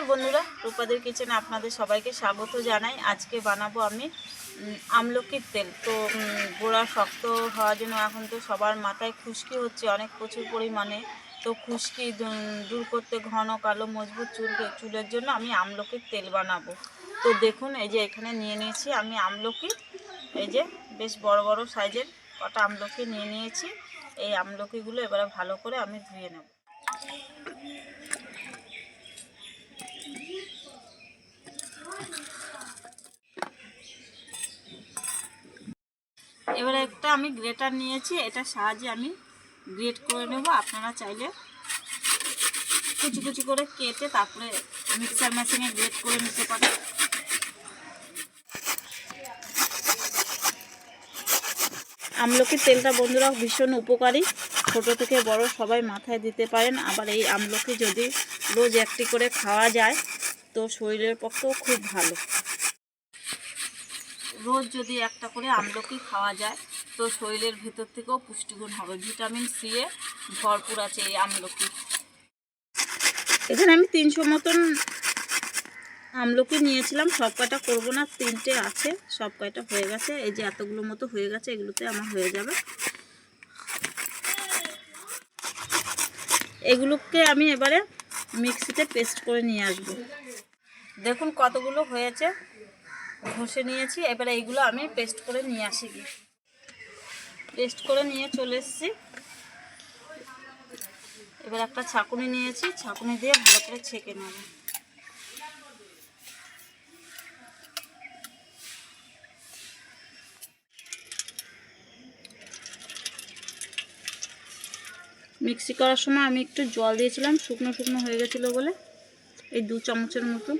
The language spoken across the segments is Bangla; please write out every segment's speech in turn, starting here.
নমস্কার বন্ধুরা, রূপাদের কিচেনে আপনাদের সবাইকে স্বাগত জানাই। আজকে বানাবো আমি আমলকির তেল। তো গোড়া শক্ত হওয়ার জন্য এখন তো সবার মাথায় খুশকি হচ্ছে, অনেক প্রচুর পরিমাণে। তো খুশকি দূর- করতে ঘন, কালো, মজবুত চুল, চুলের জন্য আমি আমলকির তেল বানাবো। তো দেখুন, এই যে এখানে নিয়ে নিয়েছি আমি আমলকি এই যে বেশ বড় বড় সাইজের কটা আমলকি নিয়ে নিয়েছি। এই আমলকিগুলো এবারে ভালো করে আমি ধুয়ে নেব। এবারে একটা আমি গ্রেটার নিয়েছি, এটার সাহায্যে আমি গ্রেট করে নেব। আপনারা চাইলে কুচি কুচি করে কেটে তারপরে মিক্সার মেশিনে গ্রেট করে নিতে পারেন। আমলকির তেলটা বন্ধুরা ভীষণ উপকারী। ছোট থেকে বড় সবাই মাথায় দিতে পারেন। আবার এই আমলকি যদি রোজ একটি করে খাওয়া যায়, তো শরীরের পক্ষেও খুব ভালো। রোজ যদি একটা করে আমলকি খাওয়া যায়, তো শরীরের ভেতর থেকেও পুষ্টিগুণ হবে। ভিটামিন সি এ ভরপুর আছে এই আমলকি। এখানে আমি তিনশো মতন আমলকি নিয়েছিলাম, সব কয়টা করব না, তিনটে আছে, সব কয়টা হয়ে গেছে, এই যে এতগুলো মতো হয়ে গেছে, এগুলোতে আমার হয়ে যাবে। এগুলোকে আমি এবারে মিক্সিতে পেস্ট করে নিয়ে আসব। দেখুন কতগুলো হয়েছে। ঘষে নিয়েছি, এবারে এইগুলো আমি পেস্ট করে নিয়ে আসি গিয়ে। পেস্ট করে নিয়ে চলে এসেছি। এবার একটা ছাকুনি নিয়েছি, ছাকুনি দিয়ে ভালো করে ছেঁকে নেব। মিক্সি করার সময় আমি একটু জল দিয়েছিলাম, শুকনো শুকনো হয়ে গেছিল বলে, এই দু চামচের মতো।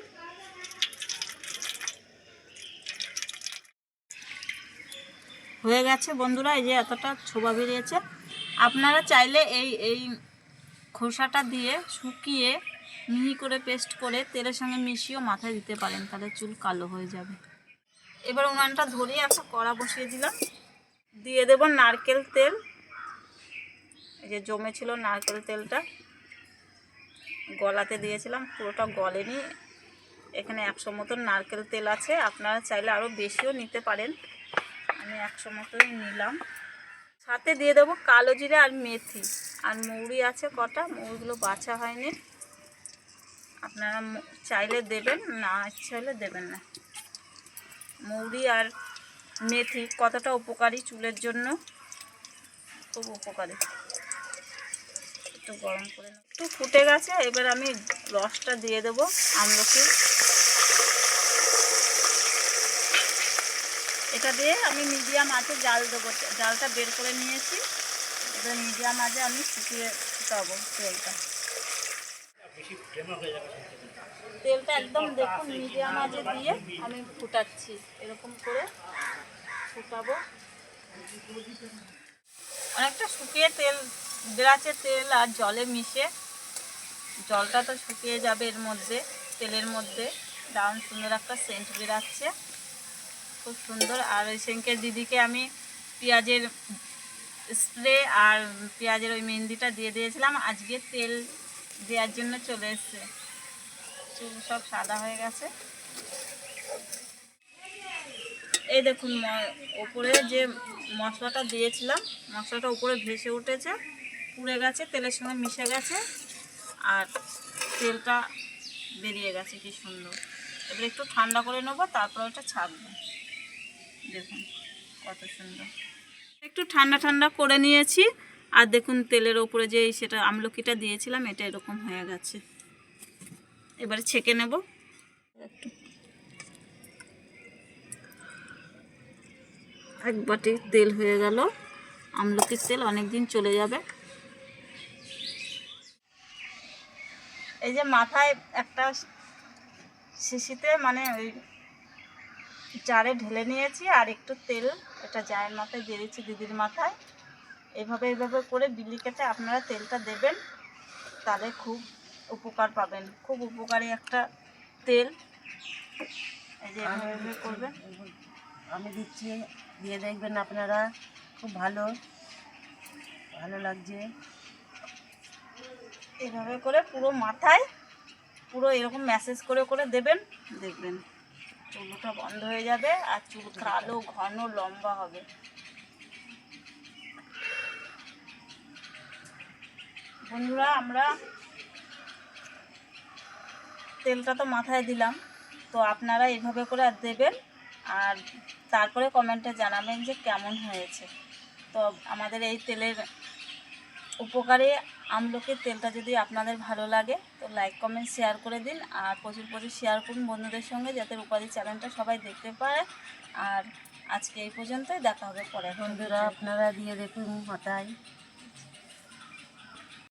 হয়ে গেছে। বন্ধুরা, এই যে এতটা ছোবা বেরিয়েছে। আপনারা চাইলে এই এই খোসাটা দিয়ে শুকিয়ে মিহি করে পেস্ট করে তেলের সঙ্গে মিশিয়েও মাথায় দিতে পারেন। তাহলে চুল কালো হয়ে যাবে। এবার উনানটা ধরিয়ে একটা কড়া বসিয়ে দিলাম। দিয়ে দেব নারকেল তেল। এই যে জমেছিল নারকেল তেলটা। গলাতে দিয়েছিলাম, পুরোটা গলেনি। এখানে একশো মতন নারকেল তেল আছে। আপনারা চাইলে আরও বেশিও নিতে পারেন। আমি একশো মতোই নিলাম। সাথে দিয়ে দেবো কালো জিরে আর মেথি। আর মৌরি আছে কটা, মৌরিগুলো বাছা হয়নি। আপনারা চাইলে দেবেন, না ইচ্ছে হলে দেবেন না। মৌরি আর মেথি কতটা উপকারী চুলের জন্য? খুব উপকারী। একটু গরম করে। একটু ফুটে গেছে, এবার আমি রসটা দিয়ে দেবো আমলকি এটা দিয়ে আমি মিডিয়াম আঁচে জাল দেবো। জালটা বের করে নিয়েছি। এবার মিডিয়াম আঁচে আমি শুকিয়ে ফুটাবো তেলটা। তেলটা একদম দেখুন মিডিয়াম আঁচে দিয়ে আমি ফুটাচ্ছি। এরকম করে ফুটাবো। অনেকটা শুকিয়ে তেল বেড়াচ্ছে তেল আর জলে মিশে। জলটা তো শুকিয়ে যাবে এর মধ্যে তেলের মধ্যে। দারুণ সুন্দর একটা সেন্ট বেরাচ্ছে খুব সুন্দর। আর ওই সেঙ্কের দিদিকে আমি পেঁয়াজের স্প্রে আর পেঁয়াজের ওই মেহেন্দিটা দিয়ে দিয়েছিলাম। আজকে তেল দেওয়ার জন্য চলে এসছে। চুল সব সাদা হয়ে গেছে। এই দেখুন ওপরে যে মশলাটা দিয়েছিলাম, মশলাটা উপরে ভেসে উঠেছে, পুড়ে গেছে, তেলের সঙ্গে মিশে গেছে, আর তেলটা বেরিয়ে গেছে, কি সুন্দর। এবার একটু ঠান্ডা করে নেব, তারপর ওটা ছাকবো দেখুন, কত সুন্দর। একটু ঠান্ডা ঠান্ডা করে নিয়েছি, আর দেখুন তেলের ওপরে যে সেটা আমলকিটা দিয়েছিলাম, এটা এরকম হয়ে গেছে। এবারে ছেঁকে নেব। একটু এক বাটি তেল হয়ে গেল। আমলকির তেল অনেক দিন চলে যাবে। এই যে মাথায় একটা শিশিতে মানে ওই জারে ঢেলে নিয়েছি আর একটু তেল এটা জায়ের মাথায় দিয়ে দিচ্ছি দিদির মাথায়। এভাবে এভাবে করে বিলি কেটে আপনারা তেলটা দেবেন তাহলে খুব উপকার পাবেন। খুব উপকারী একটা তেল। এই যে এভাবে এভাবে করবেন। আমি দিচ্ছি দিয়ে দেখবেন আপনারা খুব ভালো ভালো লাগছে। এভাবে করে পুরো মাথায় পুরো এরকম ম্যাসেজ করে করে দেবেন। দেখবেন। চুলটা বন্ধ হয়ে যাবে আর চুল কালো, ঘন, লম্বা হবে। বন্ধুরা, আমরা তেলটা তো মাথায় দিলাম, তো আপনারা এভাবে করে আর দেবেন আর তারপরে কমেন্টে জানাবেন যে কেমন হয়েছে। তো আমাদের এই তেলের উপকারে আমলকির তেলটা যদি আপনাদের ভালো লাগে, তো লাইক কমেন্ট শেয়ার করে দিন। আর প্রচুর প্রচুর শেয়ার করুন বন্ধুদের সঙ্গে, যাতে রূপালি চ্যানেলটা সবাই দেখতে পারে। আর আজকে এই পর্যন্তই, দেখা হবে পরে। বন্ধুরা, আপনারা দিয়ে দেখুন মাথায়